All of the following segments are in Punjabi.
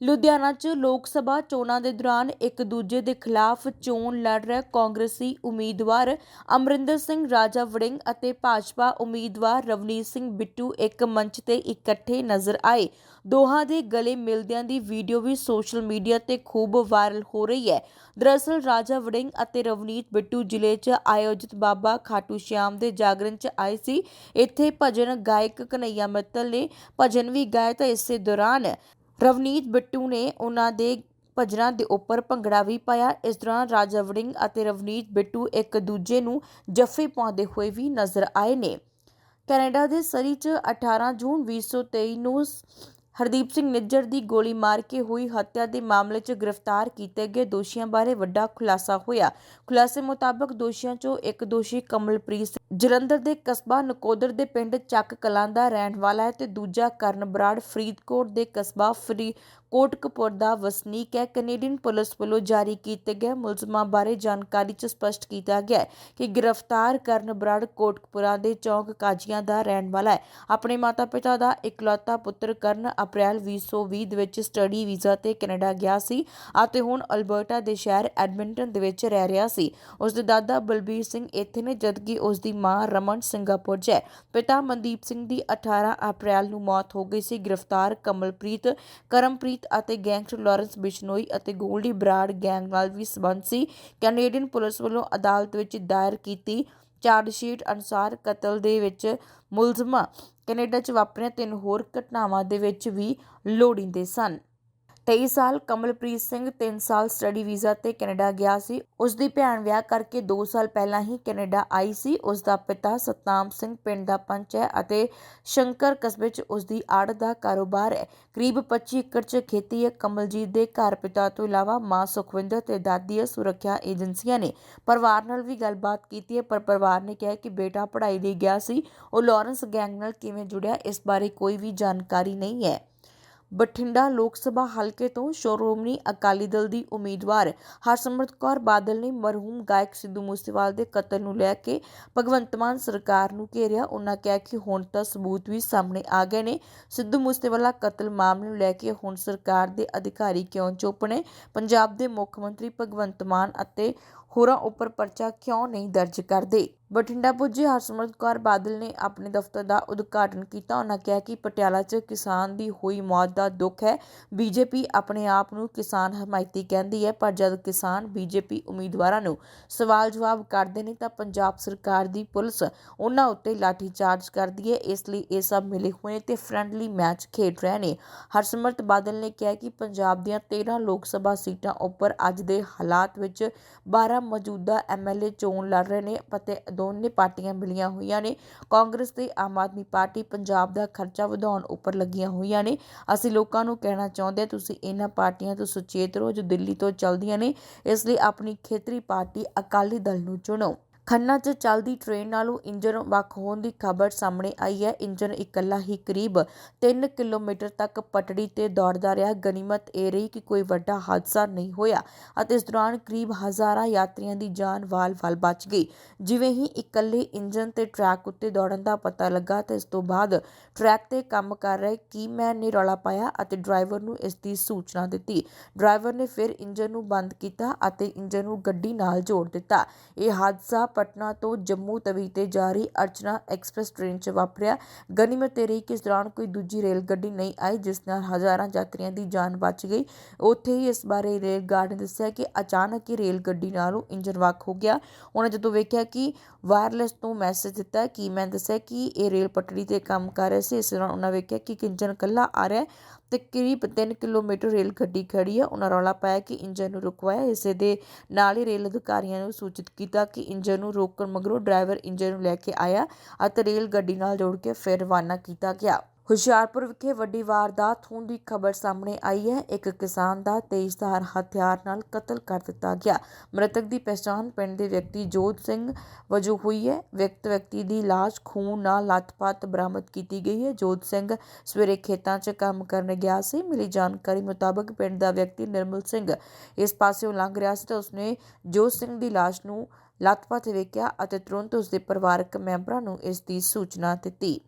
ਲੁਧਿਆਣਾ 'ਚ ਲੋਕ ਸਭਾ ਚੋਣਾਂ ਦੇ ਦੌਰਾਨ ਇੱਕ ਦੂਜੇ ਦੇ ਖਿਲਾਫ ਚੋਣ ਲੜ ਰਹੇ ਕਾਂਗਰਸੀ ਉਮੀਦਵਾਰ ਅਮਰਿੰਦਰ ਸਿੰਘ, ਰਾਜਾ ਵੜਿੰਗ ਅਤੇ ਭਾਜਪਾ ਉਮੀਦਵਾਰ ਰਵਨੀਤ ਸਿੰਘ ਬਿੱਟੂ ਇੱਕ ਮੰਚ ਤੇ ਇਕੱਠੇ ਨਜ਼ਰ ਆਏ। ਦੋਹਾਂ ਦੇ ਗਲੇ ਮਿਲਦਿਆਂ ਦੀ ਵੀਡੀਓ ਵੀ ਸੋਸ਼ਲ ਮੀਡੀਆ ਤੇ ਖੂਬ ਵਾਇਰਲ ਹੋ ਰਹੀ ਹੈ। ਦਰਅਸਲ, ਰਾਜਾ ਵੜਿੰਗ ਅਤੇ ਰਵਨੀਤ ਬਿੱਟੂ ਜ਼ਿਲ੍ਹੇ 'ਚ ਆਯੋਜਿਤ ਬਾਬਾ ਖਾਟੂ ਸ਼ਾਮ ਦੇ ਜਾਗਰਣ 'ਚ ਆਏ ਸੀ। ਇੱਥੇ ਭਜਨ ਗਾਇਕ ਕਨਈਆ ਮਿੱਤਲ ਨੇ ਭਜਨ ਵੀ ਗਾਇਆ ਤਾਂ ਇਸੇ ਦੌਰਾਨ ਰਵਨੀਤ ਬਿੱਟੂ ਨੇ ਉਨ੍ਹਾਂ ਦੇ ਭਜਨਾਂ ਦੇ ਉੱਪਰ ਭੰਗੜਾ ਵੀ ਪਾਇਆ। ਇਸ ਦੌਰਾਨ ਰਾਜਾ ਵੜਿੰਗ ਅਤੇ ਰਵਨੀਤ ਬਿੱਟੂ ਇੱਕ ਦੂਜੇ ਨੂੰ ਜੱਫੇ ਪਾਉਂਦੇ ਹੋਏ ਵੀ ਨਜ਼ਰ ਆਏ ਨੇ। ਕੈਨੇਡਾ ਦੇ ਸਰੀ 'ਚ 18 ਜੂਨ 2023 ਨੂੰ ਹਰਦੀਪ ਸਿੰਘ ਨਿੱਜਰ ਦੀ ਗੋਲੀ ਮਾਰ ਕੇ ਹੋਈ ਹੱਤਿਆ ਦੇ ਮਾਮਲੇ 'ਚ ਗ੍ਰਿਫਤਾਰ ਕੀਤੇ ਗਏ ਦੋਸ਼ੀਆਂ ਬਾਰੇ ਵੱਡਾ ਖੁਲਾਸਾ ਹੋਇਆ। ਖੁਲਾਸੇ ਮੁਤਾਬਕ ਦੋਸ਼ੀਆਂ 'ਚੋਂ ਇੱਕ ਦੋਸ਼ੀ ਕਮਲਪ੍ਰੀਤ ਸਿੰਘ ਜਲੰਧਰ ਦੇ ਕਸਬਾ ਨਕੋਦਰ ਦੇ ਪਿੰਡ ਚੱਕ ਕਲਾਂ ਦਾ ਰਹਿਣ ਵਾਲਾ ਹੈ ਤੇ ਦੂਜਾ ਕਰਨ ਬਰਾੜ ਫਰੀਦਕੋਟ ਦੇ ਕਸਬਾ ਫਰੀ, ਕੋਟਕਪੁਰ ਦਾ ਵਸਨੀਕ ਹੈ। ਕੈਨੇਡੀਅਨ ਪੁਲਿਸ ਵੱਲੋਂ ਜਾਰੀ ਕੀਤੇ ਗਏ ਮੁਲਜ਼ਮਾਂ ਬਾਰੇ ਜਾਣਕਾਰੀ 'ਚ ਸਪਸ਼ਟ ਕੀਤਾ ਗਿਆ ਹੈ ਕਿ ਗ੍ਰਿਫਤਾਰ ਕਰਨ ਬਰਾੜ ਕੋਟਕਪੁਰਾ ਦੇ ਚੌਂਕ ਕਾਜੀਆਂ ਦਾ ਰਹਿਣ ਵਾਲਾ ਹੈ। ਆਪਣੇ ਮਾਤਾ-ਪਿਤਾ ਦਾ ਇਕਲੌਤਾ ਪੁੱਤਰ ਕਰਨ ਅਪ੍ਰੈਲ 2020 ਦੇ ਵਿੱਚ ਸਟੱਡੀ ਵੀਜ਼ਾ ਤੇ ਕੈਨੇਡਾ ਗਿਆ ਸੀ ਅਤੇ ਹੁਣ ਅਲਬਰਟਾ ਦੇ ਸ਼ਹਿਰ ਐਡਮਿੰਟਨ ਦੇ ਵਿੱਚ ਰਹਿ ਰਿਹਾ ਸੀ। ਉਸ ਦੇ ਦਾਦਾ ਬਲਬੀਰ ਸਿੰਘ ਇੱਥੇ ਨੇ ਜਦਕਿ ਉਸ ਦੀ ਮਾਂ ਰਮਨ ਸਿੰਗਾਪੁਰ 'ਚ ਪਿਤਾ ਮਨਦੀਪ ਸਿੰਘ ਦੀ 18 ਅਪ੍ਰੈਲ ਨੂੰ ਮੌਤ ਹੋ ਗਈ ਸੀ। ਗ੍ਰਿਫਤਾਰ ਕਮਲਪ੍ਰੀਤ, ਕਰਮਪ੍ਰੀਤ ਅਤੇ ਗੈਂਗਸਟਰ ਲਾਰੈਂਸ ਬਿਸ਼ਨੋਈ ਅਤੇ ਗੋਲਡੀ ਬਰਾੜ ਗੈਂਗ ਨਾਲ ਵੀ ਸੰਬੰਧ ਸੀ। ਕੈਨੇਡੀਅਨ ਪੁਲਿਸ ਵੱਲੋਂ ਅਦਾਲਤ ਵਿੱਚ ਦਾਇਰ ਕੀਤੀ ਚਾਰਜਸ਼ੀਟ ਅਨੁਸਾਰ ਕਤਲ ਦੇ ਵਿੱਚ ਮੁਲਜ਼ਮਾਂ ਕੈਨੇਡਾ 'ਚ ਵਾਪਰੀਆਂ ਤਿੰਨ ਹੋਰ ਘਟਨਾਵਾਂ ਦੇ ਵਿੱਚ ਵੀ ਲੋੜੀਂਦੇ ਸਨ। 23 ਸਾਲ ਕਮਲਪ੍ਰੀਤ ਸਿੰਘ 3 ਸਾਲ ਸਟੱਡੀ ਵੀਜ਼ਾ ਤੇ ਕੈਨੇਡਾ ਗਿਆ ਸੀ। ਉਸ ਦੀ ਭੈਣ ਵਿਆਹ ਕਰਕੇ 2 ਸਾਲ ਪਹਿਲਾਂ ਹੀ ਕੈਨੇਡਾ ਆਈ ਸੀ। ਉਸ ਦਾ ਪਿਤਾ ਸਤਨਾਮ ਸਿੰਘ ਪਿੰਡ ਦਾ ਪੰਚ ਹੈ ਅਤੇ ਸ਼ੰਕਰ ਕਸਬੇ 'ਚ ਉਸ ਦੀ ਆੜ ਦਾ ਕਾਰੋਬਾਰ ਹੈ। ਕਰੀਬ 25 ਏਕੜ 'ਚ ਖੇਤੀ ਹੈ। ਕਮਲਜੀਤ ਦੇ ਘਰ ਪਿਤਾ ਤੋਂ ਇਲਾਵਾ ਮਾਂ ਸੁਖਵਿੰਦਰ ਤੇ ਦਾਦੀ ਹੈ ਸੁਰੱਖਿਆ ਏਜੰਸੀਆਂ ਨੇ ਪਰਿਵਾਰ ਨਾਲ ਵੀ ਗੱਲਬਾਤ ਕੀਤੀ ਹੈ, ਪਰ ਪਰਿਵਾਰ ਨੇ ਕਿਹਾ ਕਿ ਬੇਟਾ ਪੜ੍ਹਾਈ ਲਈ ਗਿਆ ਸੀ। ਉਹ ਲਾਰੈਂਸ ਗੈਂਗ ਨਾਲ ਕਿਵੇਂ ਜੁੜਿਆ, ਇਸ ਬਾਰੇ ਕੋਈ ਵੀ ਜਾਣਕਾਰੀ ਨਹੀਂ ਹੈ। ਬਠਿੰਡਾ ਲੋਕ ਸਭਾ ਹਲਕੇ ਤੋਂ ਸ਼੍ਰੋਮਣੀ ਅਕਾਲੀ ਦਲ ਦੀ ਉਮੀਦਵਾਰ ਹਰਸਿਮਰਤ ਕੌਰ ਬਾਦਲ ਨੇ ਮਰਹੂਮ ਗਾਇਕ ਸਿੱਧੂ ਮੂਸੇਵਾਲ ਦੇ ਕਤਲ ਨੂੰ ਲੈ ਕੇ ਭਗਵੰਤ ਮਾਨ ਸਰਕਾਰ ਨੂੰ ਘੇਰਿਆ। ਉਹਨਾਂ ਕਿਹਾ ਕਿ ਹੁਣ ਤਾਂ ਸਬੂਤ ਵੀ ਸਾਹਮਣੇ ਆ ਗਏ ਨੇ। ਸਿੱਧੂ ਮੂਸੇਵਾਲਾ ਕਤਲ ਮਾਮਲੇ ਨੂੰ ਲੈ ਕੇ ਹੁਣ ਸਰਕਾਰ ਦੇ ਅਧਿਕਾਰੀ ਕਿਉਂ ਚੁੱਪ ਨੇ? ਪੰਜਾਬ ਦੇ ਮੁੱਖ ਮੰਤਰੀ ਭਗਵੰਤ ਮਾਨ ਅਤੇ ਹੋਰਾਂ ਉੱਪਰ ਪਰਚਾ ਕਿਉਂ ਨਹੀਂ ਦਰਜ ਕਰਦੇ? ਬਠਿੰਡਾ ਪੁੱਜੇ ਹਰਸਿਮਰਤ ਕੌਰ ਬਾਦਲ ਨੇ ਆਪਣੇ ਦਫ਼ਤਰ ਦਾ ਉਦਘਾਟਨ ਕੀਤਾ। ਉਹਨਾਂ ਕਿਹਾ ਕਿ ਪਟਿਆਲਾ 'ਚ ਕਿਸਾਨ ਦੀ ਹੋਈ ਮੌਤ ਦਾ ਦੁੱਖ ਹੈ। ਬੀਜੇਪੀ ਆਪਣੇ ਆਪ ਨੂੰ ਕਿਸਾਨ ਹਮਾਇਤੀ ਕਹਿੰਦੀ ਹੈ, ਪਰ ਜਦ ਕਿਸਾਨ ਬੀਜੇਪੀ ਉਮੀਦਵਾਰਾਂ ਨੂੰ ਸਵਾਲ ਜਵਾਬ ਕਰਦੇ ਨੇ ਤਾਂ ਪੰਜਾਬ ਸਰਕਾਰ ਦੀ ਪੁਲਿਸ ਉਹਨਾਂ ਉੱਤੇ ਲਾਠੀ ਚਾਰਜ ਕਰਦੀ ਹੈ। ਇਸ ਲਈ ਇਹ ਸਭ ਮਿਲੇ ਹੋਏ ਤੇ ਫ੍ਰੈਂਡਲੀ ਮੈਚ ਖੇਡ ਰਹੇ ਨੇ। ਹਰਸਿਮਰਤ ਬਾਦਲ ਨੇ ਕਿਹਾ ਕਿ ਪੰਜਾਬ ਦੀਆਂ 13 ਲੋਕ ਸਭਾ ਸੀਟਾਂ ਉੱਪਰ ਅੱਜ ਦੇ ਹਾਲਾਤ ਵਿੱਚ 12 ਮੌਜੂਦਾ ਐਮਐਲਏ ਚੋਣ ਲੜ ਰਹੇ ਨੇ ਅਤੇ ਦੋਨੇ ਪਾਰਟੀਆਂ ਮਿਲੀਆਂ ਹੋਈਆਂ ਨੇ। ਕਾਂਗਰਸ ਤੇ ਆਮ ਆਦਮੀ ਪਾਰਟੀ ਪੰਜਾਬ ਦਾ ਖਰਚਾ ਵਧਾਉਣ ਉੱਪਰ ਲੱਗੀਆਂ ਹੋਈਆਂ ਨੇ। ਅਸੀਂ ਲੋਕਾਂ ਨੂੰ ਕਹਿਣਾ ਚਾਹੁੰਦੇ ਹਾਂ, ਤੁਸੀਂ ਇਹਨਾਂ ਪਾਰਟੀਆਂ ਤੋਂ ਸੁਚੇਤ ਰਹੋ ਜੋ ਦਿੱਲੀ ਤੋਂ ਚੱਲਦੀਆਂ ਨੇ। ਇਸ ਲਈ ਆਪਣੀ ਖੇਤਰੀ ਪਾਰਟੀ ਅਕਾਲੀ ਦਲ ਨੂੰ ਚੁਣੋ। ਖੰਨਾ 'ਚ ਚੱਲਦੀ ਟ੍ਰੇਨ ਨਾਲੋਂ ਇੰਜਣ ਵੱਖ ਹੋਣ ਦੀ ਖਬਰ ਸਾਹਮਣੇ ਆਈ ਹੈ। ਇੰਜਣ ਇਕੱਲਾ ਹੀ ਕਰੀਬ 3 ਕਿਲੋਮੀਟਰ ਤੱਕ ਪਟੜੀ ਤੇ ਦੌੜਦਾ ਰਿਹਾ। ਗਨੀਮਤ ਇਹ ਰਹੀ ਕਿ ਕੋਈ ਵੱਡਾ ਹਾਦਸਾ ਨਹੀਂ ਹੋਇਆ ਅਤੇ ਇਸ ਦੌਰਾਨ ਕਰੀਬ ਹਜ਼ਾਰਾਂ ਯਾਤਰੀਆਂ ਦੀ ਜਾਨ ਵਾਲ-ਵਾਲ ਬਚ ਗਈ। ਜਿਵੇਂ ਹੀ ਇਕੱਲੇ ਇੰਜਣ ਤੇ ਟਰੈਕ ਉੱਤੇ ਦੌੜਨ ਦਾ ਪਤਾ ਲੱਗਾ ਤਾਂ ਇਸ ਤੋਂ ਬਾਅਦ ਟਰੈਕ ਤੇ ਕੰਮ ਕਰ ਰਹੇ ਕੀਮੈਨ ਨੇ ਰੌਲਾ ਪਾਇਆ ਅਤੇ ਡਰਾਈਵਰ ਨੂੰ ਇਸ ਦੀ ਸੂਚਨਾ ਦਿੱਤੀ। ਡਰਾਈਵਰ ਨੇ ਫਿਰ ਇੰਜਣ ਨੂੰ ਬੰਦ ਕੀਤਾ ਅਤੇ ਇੰਜਣ ਨੂੰ ਗੱਡੀ ਨਾਲ ਜੋੜ ਦਿੱਤਾ। ਇਹ ਹਾਦਸਾ ਪਟਨਾ ਤੋਂ ਜੰਮੂ ਤਵੀ ਤੇ ਜਾ ਰਹੀ ਅਰਚਨਾ ਐਕਸਪ੍ਰੈਸ ਟ੍ਰੇਨ 'ਚ ਵਾਪਰਿਆ। ਗਨੀਮਤ ਇਹ ਰਹੀ ਕਿ ਇਸ ਦੌਰਾਨ ਕੋਈ ਦੂਜੀ ਰੇਲ ਗੱਡੀ ਨਹੀਂ ਆਈ, ਜਿਸ ਨਾਲ ਹਜ਼ਾਰਾਂ ਯਾਤਰੀਆਂ ਦੀ ਜਾਨ ਬਚ ਗਈ। ਉੱਥੇ ਹੀ ਇਸ ਬਾਰੇ ਰੇਲ ਗਾਰਡ ਨੇ ਦੱਸਿਆ ਕਿ ਅਚਾਨਕ ਹੀ ਰੇਲ ਗੱਡੀ ਨਾਲੋਂ ਇੰਜਨ ਵੱਖ ਹੋ ਗਿਆ। ਉਹਨਾਂ ਜਦੋਂ ਵੇਖਿਆ ਕਿ ਵਾਇਰਲੈਸ ਤੋਂ ਮੈਸੇਜ ਦਿੱਤਾ ਕਿ ਮੈਂ ਦੱਸਿਆ ਕਿ ਇਹ ਰੇਲ ਪਟੜੀ ਤੇ ਕੰਮ ਕਰ ਰਿਹਾ ਸੀ, ਇਸ ਦੌਰਾਨ ਉਹਨਾਂ ਵੇਖਿਆ ਕਿ ਇੱਕ ਇੰਜਨ ਇਕੱਲਾ ਆ ਰਿਹਾ ਤੇ ਕਰੀਬ 3 ਕਿਲੋਮੀਟਰ ਰੇਲ ਗੱਡੀ ਖੜੀ ਹੈ ਉਹਨਾਂ ਰੌਲਾ ਪਾਇਆ ਕਿ ਇੰਜਨ ਨੂੰ ਰੁਕਵਾਇਆ। ਇਸੇ ਦੇ ਨਾਲ ਹੀ ਰੇਲ ਅਧਿਕਾਰੀਆਂ ਨੂੰ ਸੂਚਿਤ ਕੀਤਾ ਕਿ ਇੰਜਨ ਨੂੰ ਰੋਕਣ ਮਗਰੋਂ ਡਰਾਈਵਰ ਇੰਜਨ ਨੂੰ ਲੈ ਕੇ ਆਇਆ ਅਤੇ ਰੇਲ ਗੱਡੀ ਨਾਲ ਜੋੜ ਕੇ ਫਿਰ ਰਵਾਨਾ ਕੀਤਾ ਗਿਆ। ਹੁਸ਼ਿਆਰਪੁਰ ਵਿਖੇ ਵੱਡੀ ਵਾਰਦਾਤ ਹੋਣ ਦੀ ਖਬਰ ਸਾਹਮਣੇ ਆਈ ਹੈ। ਇੱਕ ਕਿਸਾਨ ਦਾ ਤੇਜ਼ਧਾਰ ਹਥਿਆਰ ਨਾਲ ਕਤਲ ਕਰ ਦਿੱਤਾ ਗਿਆ। ਮ੍ਰਿਤਕ ਦੀ ਪਛਾਣ ਪਿੰਡ ਦੇ ਵਿਅਕਤੀ ਜੋਤ ਸਿੰਘ ਵਜੋਂ ਹੋਈ ਹੈ। ਵਿਅਕਤ ਵਿਅਕਤੀ ਦੀ ਲਾਸ਼ ਖੂਨ ਨਾਲ ਲੱਥਪੱਥ ਬਰਾਮਦ ਕੀਤੀ ਗਈ ਹੈ। ਜੋਤ ਸਿੰਘ ਸਵੇਰੇ ਖੇਤਾਂ 'ਚ ਕੰਮ ਕਰਨ ਗਿਆ ਸੀ। ਮਿਲੀ ਜਾਣਕਾਰੀ ਮੁਤਾਬਕ ਪਿੰਡ ਦਾ ਵਿਅਕਤੀ ਨਿਰਮਲ ਸਿੰਘ ਇਸ ਪਾਸਿਓਂ ਲੰਘ ਰਿਹਾ ਸੀ ਤਾਂ ਉਸਨੇ ਜੋਤ ਸਿੰਘ ਦੀ ਲਾਸ਼ ਨੂੰ ਲੱਥਪੱਥ ਵੇਖਿਆ ਅਤੇ ਤੁਰੰਤ ਉਸਦੇ ਪਰਿਵਾਰਕ ਮੈਂਬਰਾਂ ਨੂੰ ਇਸ ਦੀ ਸੂਚਨਾ ਦਿੱਤੀ।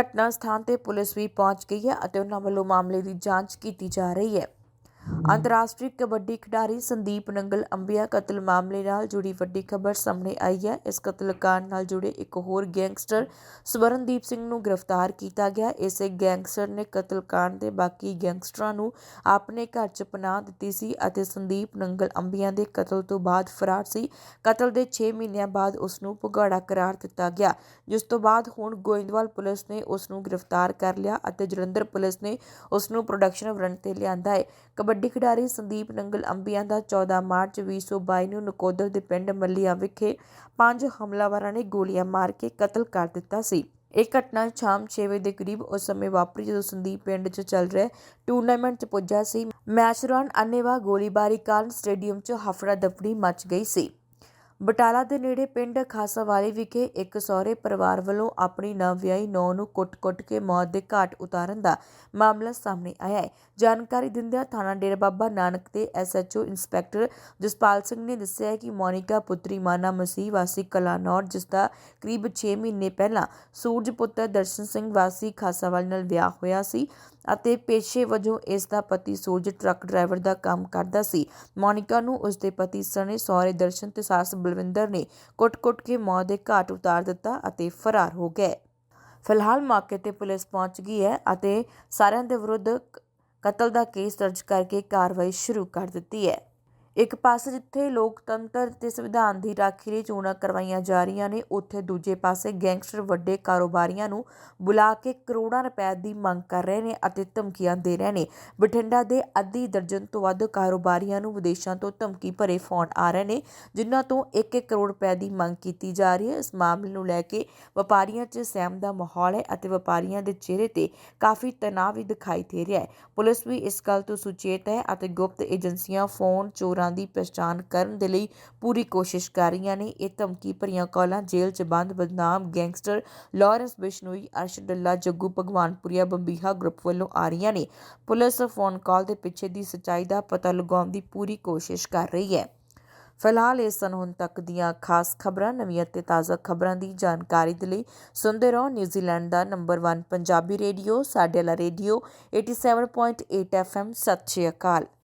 ਘਟਨਾ ਸਥਾਨ ਤੇ ਪੁਲਿਸ ਵੀ ਪਹੁੰਚ ਗਈ ਹੈ ਅਤੇ ਉਹਨਾਂ ਵੱਲੋਂ ਮਾਮਲੇ ਦੀ ਜਾਂਚ ਕੀਤੀ ਜਾ ਰਹੀ ਹੈ। ਅੰਤਰਰਾਸ਼ਟਰੀ ਕਬੱਡੀ ਖਿਡਾਰੀ ਸੰਦੀਪ ਨੰਗਲ ਅੰਬਿਆ ਕਤਲ ਮਾਮਲੇ ਨਾਲ ਜੁੜੀ ਵੱਡੀ ਖਬਰ ਸਾਹਮਣੇ ਆਈ ਹੈ। ਇਸ ਕਤਲकांड ਨਾਲ ਜੁੜੇ ਇੱਕ ਹੋਰ ਗੈਂਗਸਟਰ ਸਵਰਨਦੀਪ ਸਿੰਘ ਨੂੰ ਗ੍ਰਿਫਤਾਰ ਕੀਤਾ ਗਿਆ। ਇਸੇ ਗੈਂਗਸਟਰ ਨੇ ਕਤਲकांड ਦੇ ਬਾਕੀ ਗੈਂਗਸਟਰਾਂ ਨੂੰ ਆਪਣੇ ਘਰ 'ਚ ਪਨਾਹ ਦਿੱਤੀ ਸੀ ਅਤੇ ਸੰਦੀਪ ਨੰਗਲ ਅੰਬਿਆ ਦੇ ਕਤਲ ਤੋਂ ਬਾਅਦ ਫਰਾਰ ਸੀ। ਕਤਲ ਦੇ 6 ਮਹੀਨਿਆਂ ਬਾਅਦ ਉਸ ਨੂੰ ਭਗੌੜਾ ਕਰਾਰ ਦਿੱਤਾ ਗਿਆ, ਜਿਸ ਤੋਂ ਬਾਅਦ ਹੁਣ ਗੋਇੰਦਵਾਲ ਪੁਲਿਸ ਨੇ ਉਸ ਨੂੰ ਗ੍ਰਿਫਤਾਰ ਕਰ ਲਿਆ ਅਤੇ ਜਲੰਧਰ ਪੁਲਿਸ ਨੇ ਉਸ ਨੂੰ ਪ੍ਰੋਡਕਸ਼ਨ ਵਾਰੰਟ ਤੇ ਲਿਆਂਦਾ ਹੈ। ਕਬੱਡੀ ਖਿਡਾਰੀ ਸੰਦੀਪ ਨੰਗਲ ਅੰਬੀਆਂ ਦਾ 14 ਮਾਰਚ 2022 ਨੂੰ ਨਕੋਦਰ ਦੇ ਪਿੰਡ ਮੱਲੀਆਂ ਵਿਖੇ ਪੰਜ ਹਮਲਾਵਰਾਂ ਨੇ ਗੋਲੀਆਂ ਮਾਰ ਕੇ ਕਤਲ ਕਰ ਦਿੱਤਾ ਸੀ। ਇਹ ਘਟਨਾ ਸ਼ਾਮ 6 ਵਜੇ ਦੇ ਕਰੀਬ ਉਸ ਸਮੇਂ ਵਾਪਰੀ ਜਦੋਂ ਸੰਦੀਪ ਪਿੰਡ 'ਚ ਚੱਲ ਰਿਹਾ ਟੂਰਨਾਮੈਂਟ 'ਚ ਪੁੱਜਾ ਸੀ। ਮੈਚ ਦੌਰਾਨ ਅੰਨ੍ਹੇਵਾਹ ਗੋਲੀਬਾਰੀ ਕਾਰਨ ਸਟੇਡੀਅਮ 'ਚ ਹਫੜਾ ਦਫੜੀ ਮਚ ਗਈ ਸੀ। ਬਟਾਲਾ ਦੇ ਨੇੜੇ ਪਿੰਡ ਖਾਸਾਵਾਲੀ ਵਿਖੇ ਇੱਕ ਸਹੁਰੇ ਪਰਿਵਾਰ ਵੱਲੋਂ ਆਪਣੀ ਨਵਵਿਆਹੀ ਨੌਂ ਨੂੰ ਕੁੱਟ-ਕੁੱਟ ਕੇ ਮੌਤ ਦੇ ਘਾਟ ਉਤਾਰਨ ਦਾ ਮਾਮਲਾ ਸਾਹਮਣੇ ਆਇਆ ਹੈ। ਜਾਣਕਾਰੀ ਦਿੰਦਿਆਂ ਥਾਣਾ ਡੇਰਾ ਬਾਬਾ ਨਾਨਕ ਦੇ ਐਸਐਚਓ ਇੰਸਪੈਕਟਰ ਜਸਪਾਲ ਸਿੰਘ ਨੇ ਦੱਸਿਆ ਹੈ ਕਿ ਮੋਨਿਕਾ ਪੁੱਤਰੀ ਮਾਨਾ ਮਸੀਹ, ਵਾਸੀ ਕਲਾਨੌਰ, ਜਿਸ ਦਾ ਕਰੀਬ 6 ਮਹੀਨੇ ਪਹਿਲਾਂ ਸੂਰਜ ਪੁੱਤਰ ਦਰਸ਼ਨ ਸਿੰਘ ਵਾਸੀ ਖਾਸਾਵਾਲੀ ਨਾਲ ਵਿਆਹ ਹੋਇਆ ਸੀ ਅਤੇ ਪੇਸ਼ੇ ਵਜੋਂ ਇਸ ਦਾ ਪਤੀ ਸੂਰਜ ਟਰੱਕ ਡਰਾਈਵਰ ਦਾ ਕੰਮ ਕਰਦਾ ਸੀ। ਮੋਨਿਕਾ ਨੂੰ ਉਸ ਦੇ ਪਤੀ ਸਣੇ ਸਹੁਰੇ ਦਰਸ਼ਨ ਤੇ ਸੱਸ ਬਲਵਿੰਦਰ ਨੇ ਕੁੱਟ-ਕੁੱਟ ਕੇ ਮੌਤ ਦੇ ਘਾਟ ਉਤਾਰ ਦਿੱਤਾ ਅਤੇ ਫਰਾਰ ਹੋ ਗਏ। ਫਿਲਹਾਲ ਮੌਕੇ ਤੇ ਪੁਲਿਸ ਪਹੁੰਚ ਗਈ ਹੈ ਅਤੇ ਸਾਰਿਆਂ ਦੇ ਵਿਰੁੱਧ ਕਤਲ ਦਾ ਕੇਸ ਦਰਜ ਕਰਕੇ ਕਾਰਵਾਈ ਸ਼ੁਰੂ ਕਰ ਦਿੱਤੀ ਹੈ। ਇੱਕ ਪਾਸੇ ਜਿੱਥੇ ਲੋਕਤੰਤਰ ਅਤੇ ਸੰਵਿਧਾਨ ਦੀ ਰਾਖੀ ਲਈ ਚੋਣਾਂ ਕਰਵਾਈਆਂ ਜਾ ਰਹੀਆਂ ਨੇ, ਉੱਥੇ ਦੂਜੇ ਪਾਸੇ ਗੈਂਗਸਟਰ ਵੱਡੇ ਕਾਰੋਬਾਰੀਆਂ ਨੂੰ ਬੁਲਾ ਕੇ ਕਰੋੜਾਂ ਰੁਪਏ ਦੀ ਮੰਗ ਕਰ ਰਹੇ ਨੇ ਅਤੇ ਧਮਕੀਆਂ ਦੇ ਰਹੇ ਨੇ। ਬਠਿੰਡਾ ਦੇ ਅੱਧੀ ਦਰਜਨ ਤੋਂ ਵੱਧ ਕਾਰੋਬਾਰੀਆਂ ਨੂੰ ਵਿਦੇਸ਼ਾਂ ਤੋਂ ਧਮਕੀ ਭਰੇ ਫੋਨ ਆ ਰਹੇ ਨੇ, ਜਿਨ੍ਹਾਂ ਤੋਂ 1-1 ਕਰੋੜ ਰੁਪਏ ਦੀ ਮੰਗ ਕੀਤੀ ਜਾ ਰਹੀ ਹੈ। ਇਸ ਮਾਮਲੇ ਨੂੰ ਲੈ ਕੇ ਵਪਾਰੀਆਂ 'ਚ ਸਹਿਮ ਦਾ ਮਾਹੌਲ ਹੈ ਅਤੇ ਵਪਾਰੀਆਂ ਦੇ ਚਿਹਰੇ ਤੇ ਕਾਫੀ ਤਣਾਅ ਵੀ ਦਿਖਾਈ ਦੇ ਰਿਹਾ ਹੈ। ਪੁਲਿਸ ਵੀ ਇਸ ਗੱਲ ਤੋਂ ਸੁਚੇਤ ਹੈ ਅਤੇ ਗੁਪਤ ਏਜੰਸੀਆਂ, ਫੋਨ ਚੋਰਾਂ ਦੀ ਪਛਾਣ ਕਰਨ ਦੇ ਲਈ ਪੂਰੀ ਕੋਸ਼ਿਸ਼ ਕਰ ਰਹੀਆਂ ਨੇ। ਇਹ ਧਮਕੀ ਭਰੀਆਂ ਕਾਲਾਂ ਜੇਲ੍ਹ 'ਚ ਬੰਦ, ਬਦਨਾਮ gangster Lawrence Bishnoi, Arsh Dalla, Jaggu Bhagwanpuria, Bambiha group ਵੱਲੋਂ ਆ ਰਹੀਆਂ ਨੇ। ਪੁਲਿਸ ਫੋਨ ਕਾਲ ਦੇ ਪਿੱਛੇ ਦੀ ਸੱਚਾਈ ਦਾ ਪਤਾ ਲਗਾਉਣ ਦੀ ਪੂਰੀ ਕੋਸ਼ਿਸ਼ ਕਰ ਰਹੀ ਹੈ। ਫਿਲਹਾਲ ਇਸ ਸਨ ਹੁਣ ਤੱਕ ਦੀਆਂ ਖਾਸ ਖਬਰਾਂ, ਨਵੀਆਂ ਤੇ ਤਾਜ਼ਾ ਖਬਰਾਂ ਦੀ ਜਾਣਕਾਰੀ ਦੇ ਲਈ ਸੁਣਦੇ ਰਹੋ ਨਿਊਜ਼ੀਲੈਂਡ ਦਾ ਨੰਬਰ 1 ਪੰਜਾਬੀ ਰੇਡੀਓ, ਸਾਡੇ ਵਾਲਾ ਰੇਡੀਓ 87.8 FM ਸਤਿ ਸ਼੍ਰੀ ਅਕਾਲ।